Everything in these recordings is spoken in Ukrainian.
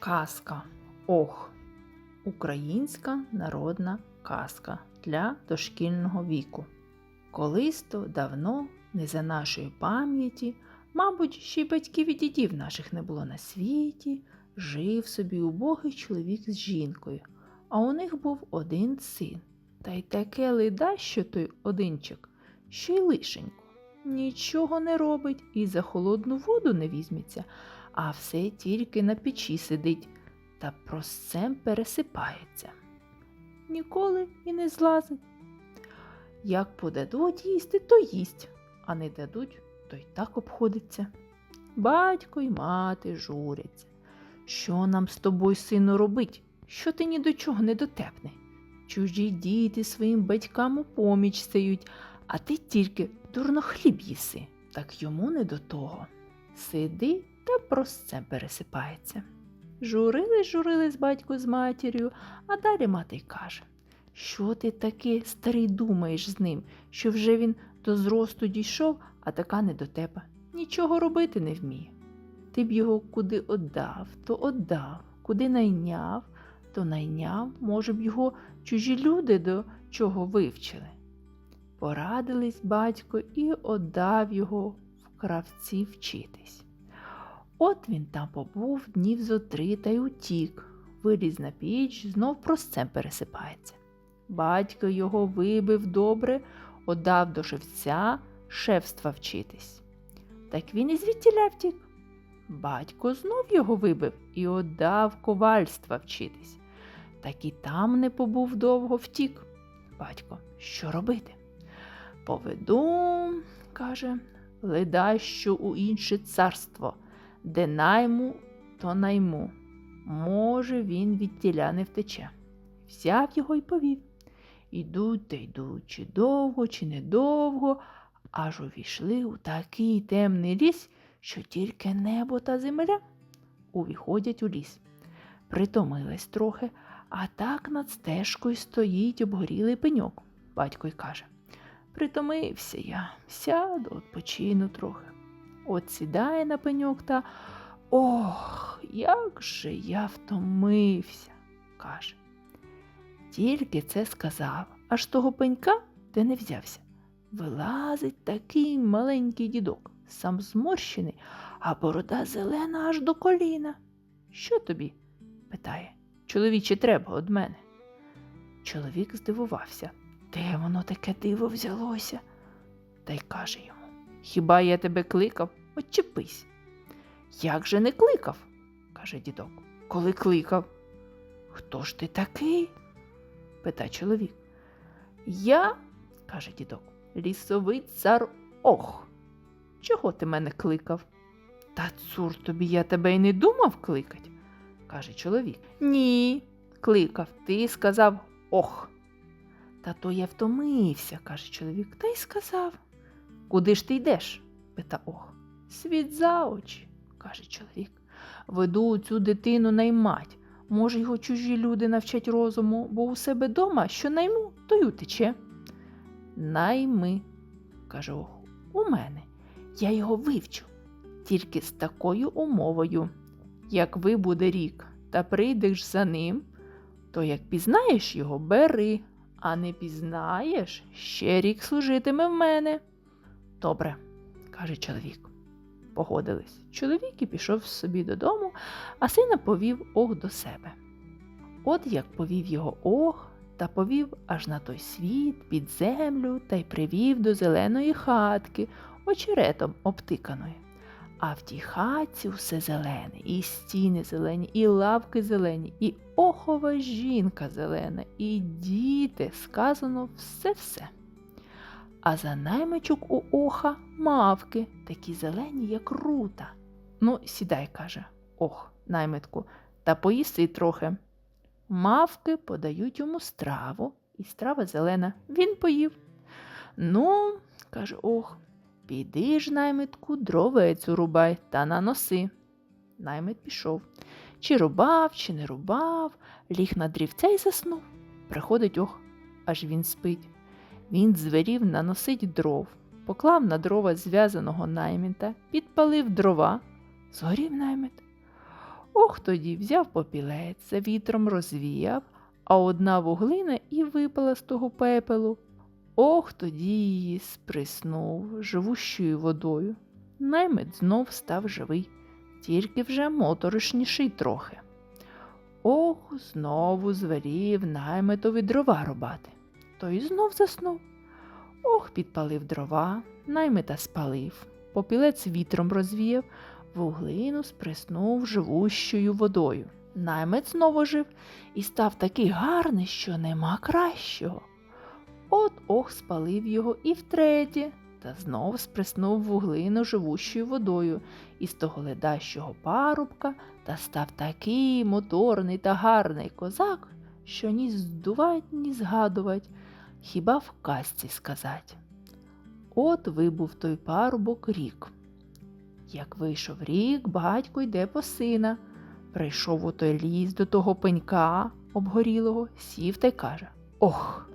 Казка. Ох. Українська народна казка для дошкільного віку. Колись давно, не за нашої пам'яті, мабуть, ще й батьків і дідів наших не було на світі, жив собі убогий чоловік з жінкою, а у них був один син. Та й таке лида, що той одинчик, що й лишенько. Нічого не робить і за холодну воду не візьметься, а все тільки на печі сидить та просцем пересипається. Ніколи і не злазить. Як подадуть їсти, то їсть, а не дадуть, то й так обходиться. Батько й мати журяться. Що нам з тобою, сину, робить? Що ти ні до чого не дотепний? Чужі діти своїм батькам у поміч стають, а ти тільки дурно хліб їси, так йому не до того. Сиди та просцем пересипається. Журили, журили з батько з матір'ю, а далі мати й каже: Що ти таки старий думаєш з ним, що вже він до зросту дійшов, а така не до тебе. Нічого робити не вміє. Ти б його куди отдав, то отдав, куди найняв, то найняв, може б його чужі люди до чого вивчили. Порадились батько і отдав його в кравці вчитись. От він там побув днів зо три та й утік, виліз на піч, знов просцем пересипається. Батько його вибив добре, отдав до шевця шефства вчитись. Так він і звідтіля втік. Батько знов його вибив і отдав ковальства вчитись. Так і там не побув довго втік. Батько, що робити? Поведу, каже, ледащо у інше царство, де найму, то найму. Може, він від тіля не втече. Взяв його й повів. Ідуть та йдуть, чи довго, чи недовго, аж увійшли у такий темний ліс, що тільки небо та земля увіходять у ліс. Притомилась трохи, а так над стежкою стоїть обгорілий пеньок. Батько й каже Притомився я, сяду, odpoчину трохи. От сідає на пеньок та ох, як же я втомився, каже. Тільки це сказав, аж того пенька де не взявся. Вилазить такий маленький дідок, сам зморщений, а борода зелена аж до коліна. Що тобі? питає. Чоловіче, треба од мене. Чоловік здивувався. Де воно таке диво взялося? Та й каже йому Хіба я тебе кликав? Отчепись. Як же не кликав? каже дідок. Коли кликав? Хто ж ти такий? питає чоловік. Я, каже дідок, лісовий цар ох. Чого ти мене кликав? Та цур тобі я тебе й не думав кликать, каже чоловік. Ні, кликав, ти сказав ох. Та то я втомився, каже чоловік, та й сказав. Куди ж ти йдеш? пита ох. Світ за очі, каже чоловік. Веду цю дитину наймать. Може, його чужі люди навчать розуму, бо у себе дома що найму, то й утече. Найми, каже ох, у мене. Я його вивчу, тільки з такою умовою. Як ви буде рік, та прийдеш за ним, то як пізнаєш його, бери, а не пізнаєш, ще рік служитиме в мене. Добре, каже чоловік. Погодились. Чоловік і пішов собі додому, а сина повів ох до себе. От як повів його ох, та повів аж на той світ, під землю та й привів до зеленої хатки, очеретом обтиканої. А в тій хатці все зелене, і стіни зелені, і лавки зелені, і охова жінка зелена, і діти, сказано все-все. А за наймичок у оха мавки, такі зелені, як рута. Ну, сідай, каже, ох, наймитку, та поїси трохи. Мавки подають йому страву, і страва зелена. Він поїв. Ну, каже ох, піди ж, наймитку, дровець урубай та наноси. Наймит пішов. Чи рубав, чи не рубав, ліг на дрівця й заснув. Приходить ох, аж він спить. Він зверів наносить дров, поклав на дрова зв'язаного наймита, підпалив дрова, згорів наймит. Ох тоді взяв попілець, вітром розвіяв, а одна вуглина і випала з того пепелу. Ох тоді її сприснув живущою водою. Наймит знов став живий, тільки вже моторошніший трохи. Ох, знову звелів наймитові дрова рубати. Той знов заснув. Ох, підпалив дрова, наймита спалив, попілець вітром розвіяв, вуглину сприснув живущою водою. Наймит знову жив і став такий гарний, що нема кращого. От ох спалив його і втретє, та знов сприснув вуглину живущою водою, і з того ледащого парубка та став такий моторний та гарний козак, що ні здувать, ні згадувать, хіба в казці сказать. От вибув той парубок рік. Як вийшов рік, батько йде по сина. Прийшов у той ліс до того пенька обгорілого, сів та й каже Ох.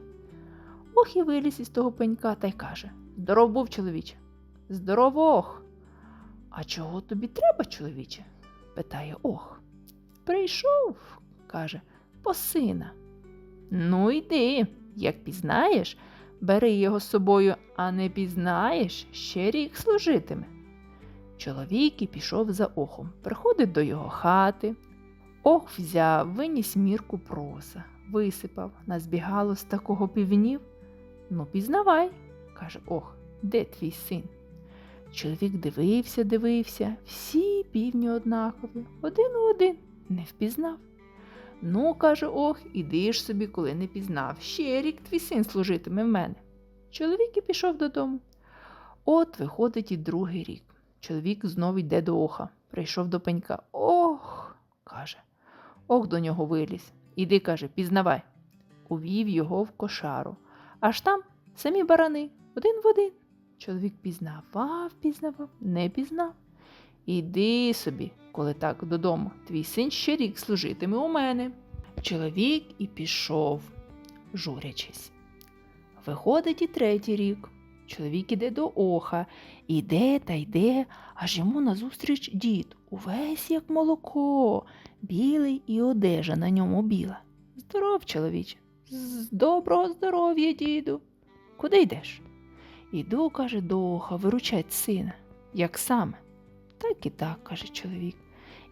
Ох і виліз із того пенька та й каже Здоров був, чоловіче. Здоров. А чого тобі треба, чоловіче? питає ох. Прийшов, каже, по сина. Ну йди, як пізнаєш, бери його з собою, а не пізнаєш, ще рік служитиме. Чоловік і пішов за охом, приходить до його хати. Ох взяв, виніс мірку проса, висипав, назбігало з такого півнів. Ну, пізнавай, каже ох, де твій син? Чоловік дивився, дивився, всі півні однакові, один у один, не впізнав. Ну, каже ох, іди ж собі, коли не пізнав. Ще рік твій син служитиме в мене. Чоловік і пішов додому. От виходить і другий рік. Чоловік знов йде до оха. Прийшов до пенька. Ох, каже. Ох до нього виліз. Іди, каже, пізнавай. Увів його в кошару. Аж там самі барани, один в один. Чоловік пізнавав, пізнавав, не пізнав. Іди собі, коли так додому. Твій син ще рік служитиме у мене. Чоловік і пішов, журячись. Виходить і третій рік. Чоловік іде до оха, іде та йде, аж йому назустріч дід, увесь як молоко, білий і одежа на ньому біла. Здоров, чоловіче, з доброго здоров'я, діду. Куди йдеш? Іду, каже, до оха, виручать сина. Як саме? Так і так, каже чоловік,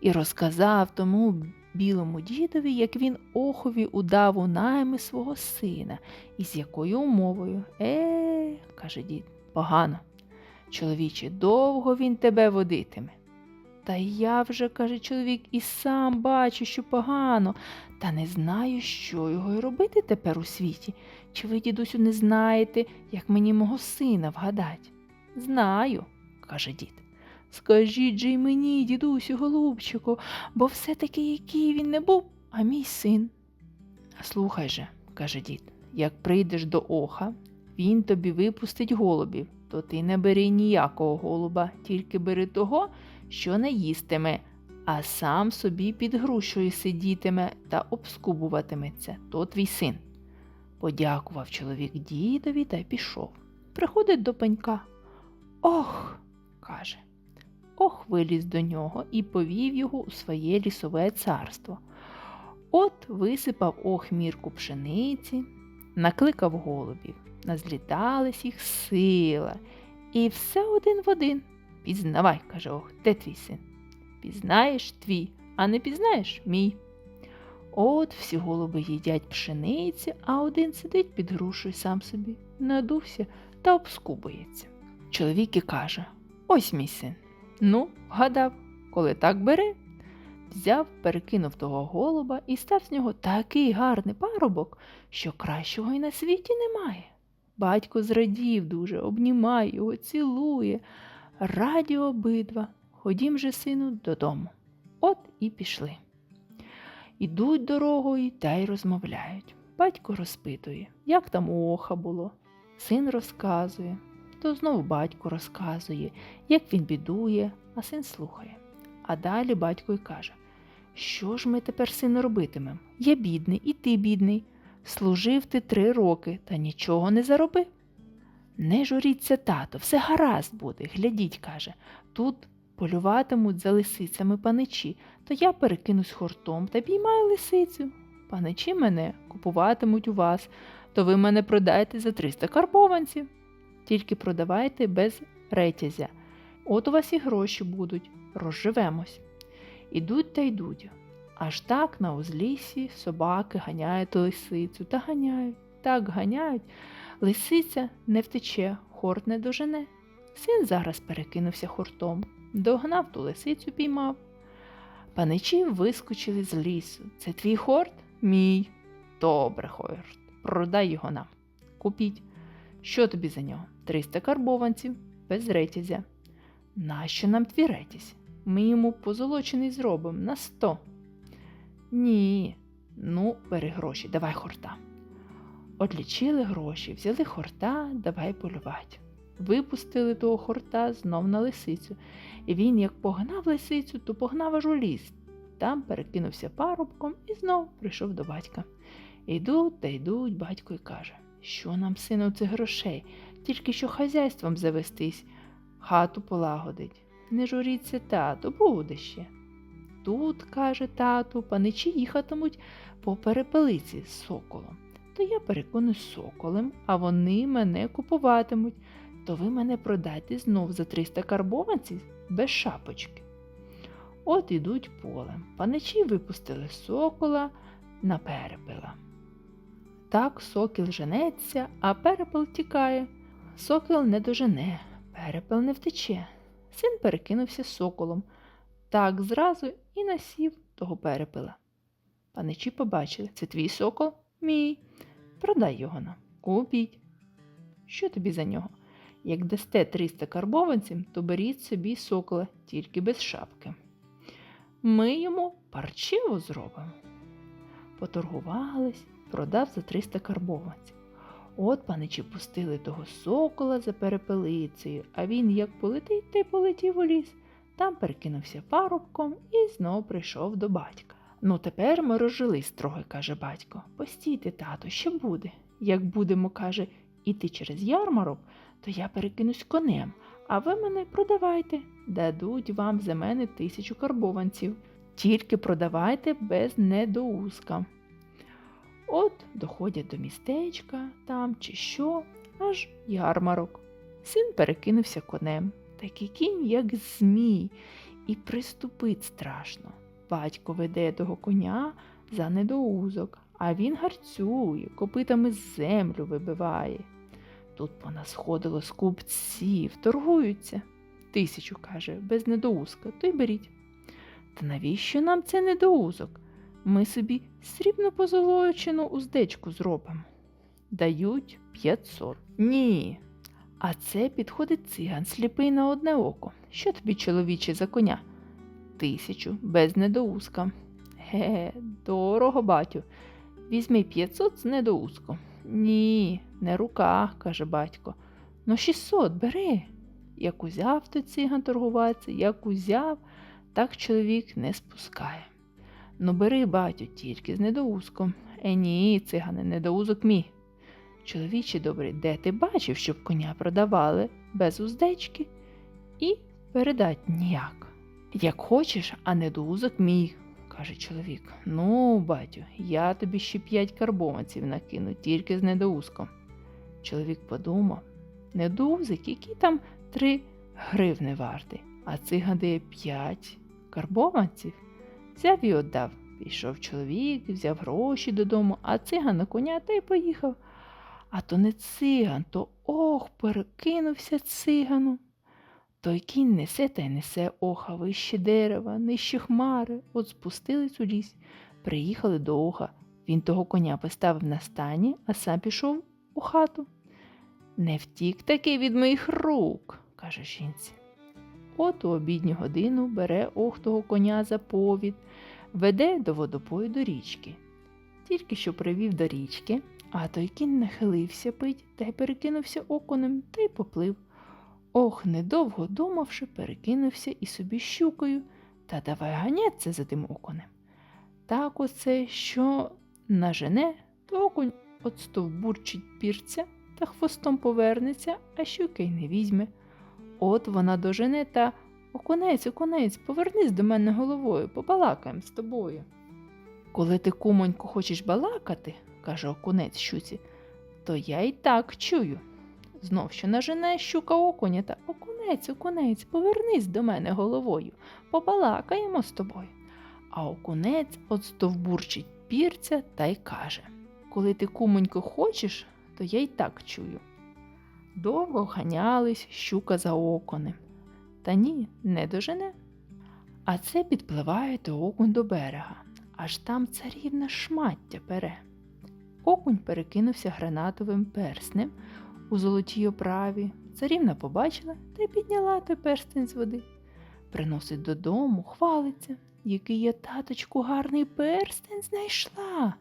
і розказав тому білому дідові, як він охові удав у найми свого сина, і з якою умовою. Е, каже дід, погано. Чоловіче, довго він тебе водитиме. Та я вже, каже чоловік, і сам бачу, що погано, та не знаю, що його й робити тепер у світі. Чи ви, дідусю, не знаєте, як мені мого сина вгадать? Знаю, каже дід. Скажіть же й мені, дідусю, голубчику, бо все-таки який він не був, а мій син. Слухай же, каже дід, як прийдеш до оха, він тобі випустить голубів, то ти не бери ніякого голуба, тільки бери того, що не їстиме, а сам собі під грушею сидітиме та обскубуватиметься, то твій син. Подякував чоловік дідові та й пішов. Приходить до пенька. Ох, каже. Ох виліз до нього і повів його у своє лісове царство. От висипав ох мірку пшениці, накликав голубів, назлітались їх сила, і все один в один. Пізнавай, каже ох, де твій син? Пізнаєш твій, а не пізнаєш мій. От всі голуби їдять пшениці, а один сидить під грушею сам собі, надувся та обскубується. Чоловік і каже Ось мій син. Ну, вгадав, коли так бери. Взяв, перекинув того голуба і став з нього такий гарний парубок, що кращого й на світі немає. Батько зрадів дуже, обнімає його, цілує. Раді обидва. Ходім же, сину, додому. От і пішли. Ідуть дорогою та й розмовляють. Батько розпитує, як там у оха було. Син розказує, то знов батько розказує, як він бідує, а син слухає. А далі батько й каже: Що ж ми тепер, сину, робитимем? Я бідний, і ти бідний. Служив ти три роки та нічого не заробив. Не журіться, тато, все гаразд буде. Глядіть, каже, тут полюватимуть за лисицями паничі, то я перекинусь хортом та піймаю лисицю. Паничі мене купуватимуть у вас, то ви мене продаєте за 300 карбованців. Тільки продавайте без ретязя. От у вас і гроші будуть, розживемось. Ідуть та йдуть. Аж так на узліссі собаки ганяють лисицю та ганяють, так ганяють. Лисиця не втече, хорт не дожене. Син зараз перекинувся хортом, догнав ту лисицю піймав. Паничі вискочили з лісу. Це твій хорт? Мій. Добре, хорт. Продай його нам. Купіть. Що тобі за нього? 300 карбованців, без ретязя. Нащо нам твій ретязь? Ми йому позолочений зробимо на 100. Ні. Ну, бери гроші, давай хорта. Отлічили гроші, взяли хорта, давай полювати. Випустили того хорта знов на лисицю, і він, як погнав лисицю, то погнав аж у ліс. Там перекинувся парубком і знов прийшов до батька. Йдуть та йдуть, батько й каже, що нам, сину, цих грошей, тільки що хазяйством завестись, хату полагодить. Не журіться, тату, буде ще. Тут, каже тату, паничі їхатимуть по перепелиці з соколом. То я переконусь з соколем, а вони мене купуватимуть, то ви мене продайте знов за 300 карбованців без шапочки. От ідуть полем. Паничі випустили сокола на перепела. Так сокіл женеться, а перепел тікає. Сокіл не дожене, перепел не втече. Син перекинувся соколом. Так зразу і насів того перепела. Паничі побачили, це твій сокол? Мій. Продай його нам. Купіть. Що тобі за нього? Як дасте 300 карбованців, то беріть собі сокола, тільки без шапки. Ми йому парчиво зробимо. Поторгувались, продав за 300 карбованців. От паничі пустили того сокола за перепелицею, а він як полетить, та й полетів у ліс. Там перекинувся парубком і знов прийшов до батька. Ну, тепер ми розжились трохи, каже батько. Постійте, тато, що буде? Як будемо, каже, іти через ярмарок, то я перекинусь конем, а ви мене продавайте. Дадуть вам за мене тисячу карбованців. Тільки продавайте без недоузка. От доходять до містечка там чи що, аж ярмарок. Син перекинувся конем, такий кінь, як змій, і приступить страшно. Батько веде того коня за недоузок, а він гарцює, копитами землю вибиває. Тут понасходило з купців, торгуються. Тисячу, каже, без недоузка, то й беріть. Та навіщо нам це недоузок? Ми собі срібно позолочену уздечку зробимо. Дають 500. Ні. А це підходить циган, сліпий на одне око. Що тобі, чоловіче, за коня? Тисячу, без недоузка. Ге, дорого, батю. Візьми 500 з недоузком. Ні, не рука, каже батько. Ну 600 бери. Як узяв той циган торгуватися, як узяв, так чоловік не спускає. Ну бери, батю, тільки з недоузком. Е, ні, цигане, недоузок мій. Чоловіче добрий, де ти бачив, щоб коня продавали без уздечки? І передать ніяк. Як хочеш, а недоузок мій, каже чоловік. Ну, батю, я тобі ще п'ять карбованців накину, тільки з недоузком. Чоловік подумав, недоузик, які там три гривни вартий, а циган дає п'ять карбованців. Взяв і віддав. Пішов чоловік, взяв гроші додому, а циган на коня та й поїхав. А то не циган, то ох, перекинувся цигану. Той кінь несе та й несе оха вище дерева, нижче хмари, от спустились у ліс, приїхали до оха. Він того коня поставив на стані, а сам пішов у хату. Не втік таки від моїх рук, каже жінці. От у обідню годину бере ох того коня за повід, веде до водопою до річки. Тільки що привів до річки, а той кінь нахилився пить та й перекинувся оконем та й поплив. Ох, недовго думавши, перекинувся і собі щукою та давай ганяться за тим оконем. Так оце, що нажене, то окунь отстовбурчить пірця та хвостом повернеться, а щуки й не візьме. От вона дожене та Окунець, окунець, повернись до мене головою, побалакаємо з тобою. Коли ти, кумонько, хочеш балакати, каже окунець щуці, то я й так чую. Знов що нажене щука окуня та окунець, окунець, повернись до мене головою, побалакаємо з тобою. А окунець отстовбурчить пірця та й каже Коли ти, кумонько, хочеш, то я й так чую. Довго ганялись щука за оконем. Та ні, не дожене. А це підпливає до окунь до берега, аж там царівна шмаття пере. Окунь перекинувся гранатовим перснем у золотій оправі. Царівна побачила та й підняла той перстень з води. Приносить додому, хвалиться, який я таточку гарний перстень знайшла.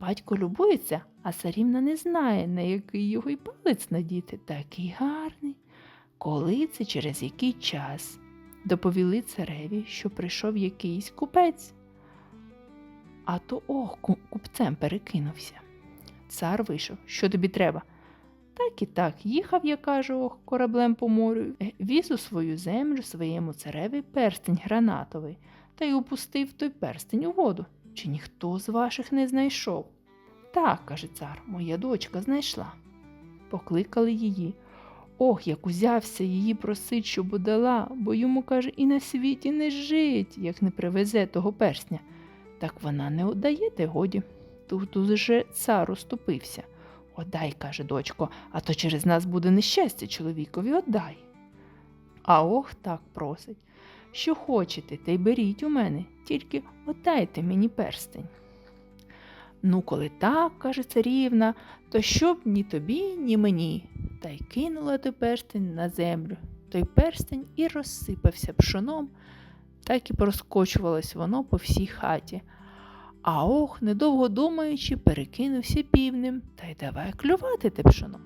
Батько любується, а царівна не знає, на який його й палець надіти. Такий гарний. Коли це через який час? Доповіли цареві, що прийшов якийсь купець. А то ох, купцем перекинувся. Цар вийшов. Що тобі треба? Так і так, їхав, я кажу, ох, кораблем по морю, е, віз у свою землю своєму цареві перстень гранатовий, та й упустив той перстень у воду. Чи ніхто з ваших не знайшов? Так, каже цар, моя дочка знайшла. Покликали її. Ох, як узявся її просить, щоб удала, бо йому, каже, і на світі не жить, як не привезе того персня. Так вона не отдає, та годі. Тут уже цар уступився. Отдай, каже дочко, а то через нас буде нещастя чоловікові, отдай. А ох так просить. Що хочете, та й беріть у мене, тільки отдайте мені перстень. Ну, коли так, каже царівна, то щоб ні тобі, ні мені. Та й кинула той перстень на землю. Той перстень і розсипався пшоном, так і проскочувалось воно по всій хаті. А ох, недовго думаючи, перекинувся півнем та й давай клювати те пшоно.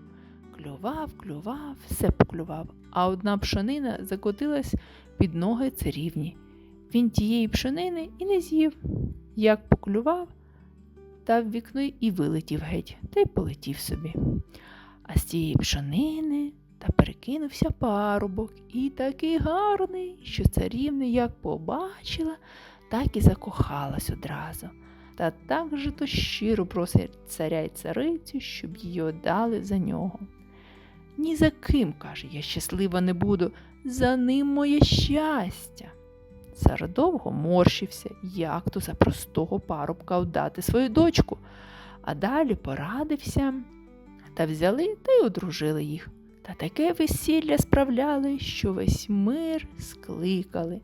Клював, клював, все поклював, а одна пшонина закотилась під ноги царівні. Він тієї пшонини і не з'їв. Як поклював, та в вікно і вилетів геть, та й полетів собі. А з цієї пшонини та перекинувся парубок, і такий гарний, що царівна як побачила, так і закохалась одразу. Та так же то щиро просить царя й царицю, щоб її отдали за нього. Ні за ким, каже, я щаслива не буду, за ним моє щастя. Цар довго морщився, як то за простого парубка отдати свою дочку, а далі порадився та взяли та й одружили їх. Та таке весілля справляли, що весь мир скликали.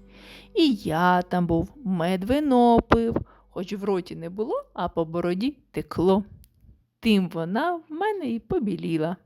І я там був, мед вино пив, хоч в роті не було, а по бороді текло. Тим вона в мене і побіліла.